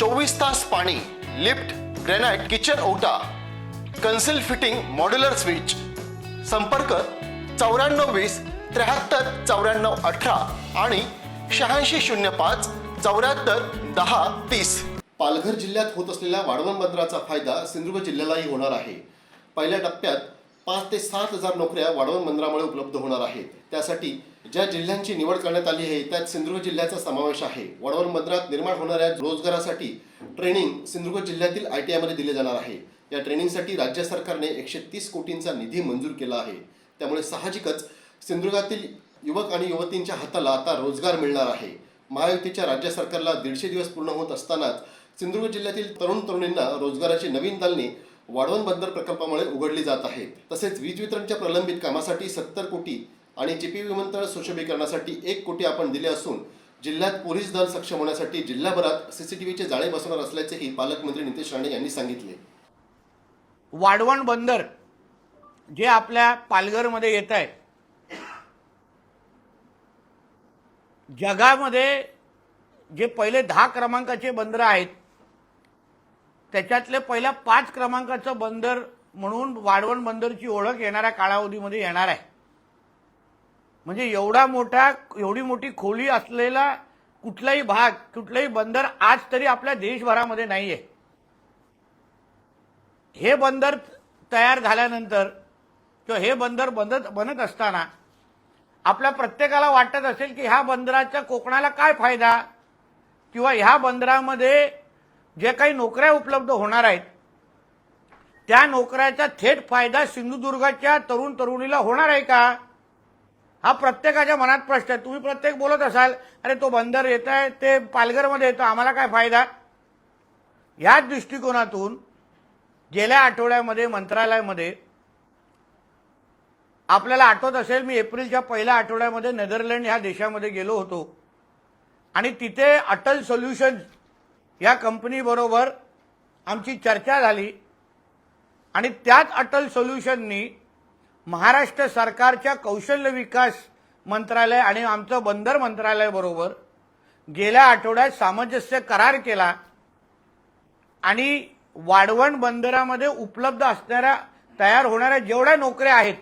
चोवीस तास पाणी लिफ्ट ग्रेनाइट किचन ओटा कन्सिल फिटिंग मॉड्युलर स्विच. संपर्क चौऱ्याण्णव वीस त्र्याहत्तर चौऱ्याण्णव अठरा आणि शहाऐंशी शून्य पाच चौऱ्याहत्तर दहा तीस. पालघर जिल्ह्यात होत असलेल्या वाढवण बंदराचा फायदा सिंधुदुर्ग जिल्ह्यालाही होणार आहे. पहिल्या टप्प्यात पाच ते सात हजार नोकऱ्या वाढवण बंदरामुळे उपलब्ध होणार आहेत. त्यासाठी ज्या जिल्ह्यांची निवड करण्यात आली आहे त्यात सिंधुदुर्ग जिल्ह्याचा समावेश आहे. वाढवण बंदरात निर्माण होणाऱ्या रोजगारासाठी ट्रेनिंग सिंधुदुर्ग जिल्ह्यातील आय टी आयमध्ये दिले जाणार आहे. या ट्रेनिंगसाठी राज्य सरकारने एकशे तीस कोटींचा निधी मंजूर केला आहे. त्यामुळे साहजिकच सिंधुदुर्गातील युवक आणि युवतींच्या हाताला आता रोजगार मिळणार आहे. महायुतीच्या राज्य सरकारला दीडशे दिवस पूर्ण होत असतानाच सिंधुदुर्ग जिल्ह्यातील तरुण तरुणींना रोजगाराची नवीन दालने वाढवण बंदर प्रकल्पामुळे उघडली जात आहेत. तसेच वीज वितरणच्या प्रलंबित कामासाठी सत्तर कोटी आणि चिपी विमानतळ सुशोभीकरणासाठी एक कोटी आपण दिले असून जिल्ह्यात पोलीस दल सक्षम होण्यासाठी जिल्हाभरात सीसीटीव्हीचे जाळे बसवणार असल्याचेही पालकमंत्री नितेश राणे यांनी सांगितले. वाढवण बंदर जे आपल्या पालघरमध्ये येत आहे जगामध्ये जे पहिले दहा क्रमांकाचे बंदर आहेत त्याच्यातले पहिल्या पाच क्रमांकाचं बंदर म्हणून वाढवण बंदरची ओळख येणाऱ्या कालावधीमध्ये येणार आहे. म्हणजे एवढा मोठा एवढी मोठी खोली असलेला कुठलाही भाग कुठलंही बंदर आज तरी आपल्या देशभरामध्ये नाही आहे हे बंदर तयार झाल्यानंतर किंवा हे बंदर बनत बनत असताना आपल्या प्रत्येकाला वाटत असेल की ह्या बंदराचा कोकणाला काय फायदा? किंवा ह्या बंदरामध्ये जे काही नोकऱ्या उपलब्ध होणार आहेत त्या नोकऱ्याचा थेट फायदा सिंधुदुर्गाच्या तरुण तरुणीला होणार आहे का? हा प्रत्येकाच्या मनात प्रश्न आहे. तुम्ही प्रत्येक बोलत असाल अरे तो बंदर येत आहे ते पालघरमध्ये येतो आम्हाला काय फायदा? याच दृष्टिकोनातून गेल्या आठवड्यामध्ये मंत्रालयामध्ये आपल्याला आठवत असेल मी एप्रिलच्या पहिल्या आठवड्यामध्ये नेदरलँड ह्या देशामध्ये गेलो होतो. आणि तिथे अटल सोल्युशन्स या कंपनीबरोबर आमची चर्चा झाली. आणि त्याच अटल सोल्युशननी महाराष्ट्र सरकारच्या कौशल्य विकास मंत्रालय आणि आमचं बंदर मंत्रालयाबरोबर गेल्या आठवड्यात सामंजस्य करार केला आणि वाढवण बंदरामध्ये उपलब्ध असणाऱ्या तयार होणाऱ्या जेवढ्या नोकऱ्या आहेत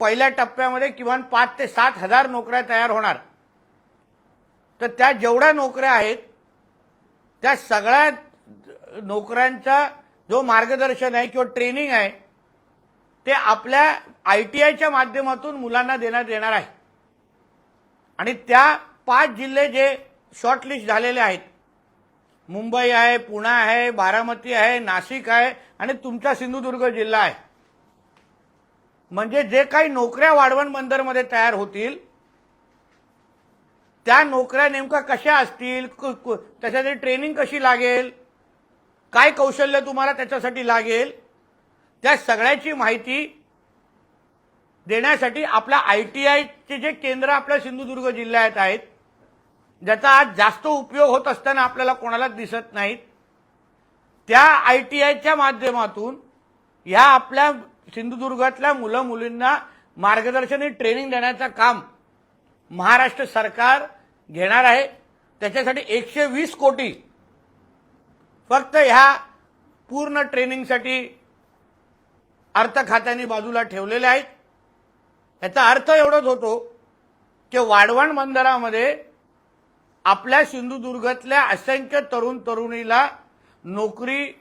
पहिल्या टप्प्यामध्ये किमान पाच ते सात हजार नोकऱ्या तयार होणार. तर त्या जेवढ्या नोकऱ्या आहेत त्या सगळ्या नोकऱ्यांचा जो मार्गदर्शन आहे किंवा ट्रेनिंग आहे ते आपल्या आय टी आयच्या माध्यमातून मुलांना देण्यात येणार आहे. आणि त्या पाच जिल्हे जे शॉर्टलिस्ट झालेले आहेत मुंबई आहे पुणे आहे बारामती आहे नाशिक आहे आणि तुमचा सिंधुदुर्ग जिल्हा आहे. म्हणजे जे काही नोकऱ्या वाढवण बंदरमध्ये तयार होतील त्या नोकऱ्या नेमका कशा असतील त्याच्यासाठी ट्रेनिंग कशी लागेल काय कौशल्य तुम्हाला त्याच्यासाठी लागेल त्या सगळ्याची माहिती देण्यासाठी आपल्या आय टी आयचे जे केंद्र आपल्या सिंधुदुर्ग जिल्ह्यात आहेत ज्याचा आज जास्त उपयोग होत असताना आपल्याला कोणालाच दिसत नाहीत त्या आय टी आयच्या माध्यमातून ह्या आपल्या सिंधुदुर्गातल्या मुलं मुलींना मार्गदर्शन आणि ट्रेनिंग देण्याचं काम महाराष्ट्र सरकार घेणार आहे. त्याच्यासाठी एकशे वीस कोटी फक्त ह्या पूर्ण ट्रेनिंगसाठी अर्थ खात्याने बाजूला ठेवलेले आहेत. याचा अर्थ एवढंच होतो की वाढवण बंदरामध्ये आपल्या सिंधुदुर्गातल्या असंख्य तरुण तरुणीला नोकरी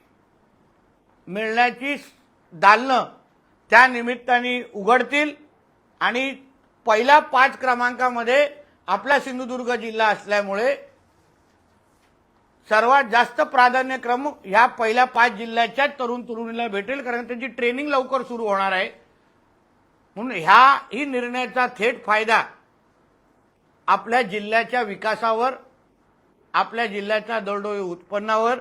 मिळण्याची दालनं त्या निमित्ताने उघडतील आणि पहिल्या पाच क्रमांकामध्ये आपला सिंधुदुर्ग जिल्हा असल्यामुळे सर्वात जास्त प्राधान्यक्रम ह्या पहिल्या पाच जिल्ह्याच्याच तरुण तरुणीला भेटेल कारण त्यांची ट्रेनिंग लवकर सुरू होणार आहे. म्हणून ह्या ही निर्णयाचा थेट फायदा आपल्या जिल्ह्याच्या विकासावर आपल्या जिल्ह्याच्या दरडोई उत्पन्नावर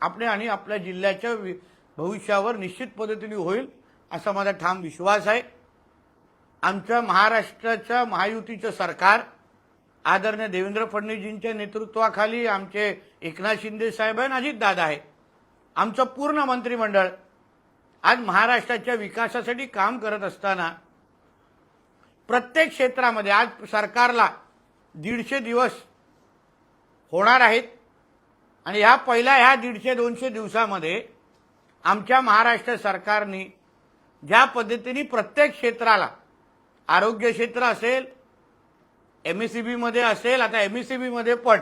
आपले आणि आपल्या जिल्ह्याच्या वि- भविष्यावर निश्चित पद्धतीने होईल असा माझा ठाम विश्वास आहे. आमच्या महाराष्ट्राच्या महायुतीचं सरकार आदरणीय देवेंद्र फडणवीसजींच्या नेतृत्वाखाली आमचे एकनाथ शिंदे साहेब आणि दादा आहे आमचं पूर्ण मंत्रिमंडळ आज महाराष्ट्राच्या विकासासाठी काम करत असताना प्रत्येक क्षेत्रामध्ये आज सरकारला दीडशे दिवस होणार आहेत आणि ह्या पहिल्या ह्या दीडशे दोनशे दिवसामध्ये आमच्या महाराष्ट्र सरकारने ज्या पद्धतीने प्रत्येक क्षेत्राला आरोग्य क्षेत्र असेल एमएसीबी मध्ये असेल आता एम एस पण.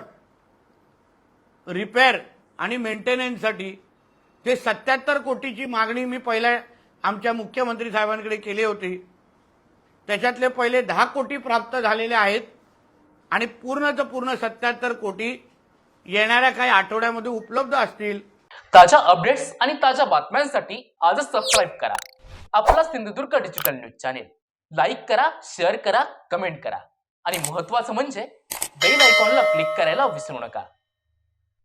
रिपेअर आणि मेंटेनन्ससाठी ते सत्याहत्तर कोटीची मागणी मी पहिल्या आमच्या मुख्यमंत्री साहेबांकडे केली होती त्याच्यातले पहिले दहा कोटी प्राप्त झालेले आहेत आणि पूर्णच पूर्ण सत्याहत्तर कोटी येणाऱ्या काही आठवड्यामध्ये उपलब्ध असतील. ताज्या अपडेट्स आणि ताज्या बातम्यांसाठी आजच सबस्क्राईब करा. आपला Sindhudurg digital news channel like करा शेअर करा कमेंट करा. आणि महत्त्वाचं म्हणजे बेल आयकॉनला क्लिक करायला विसरू नका.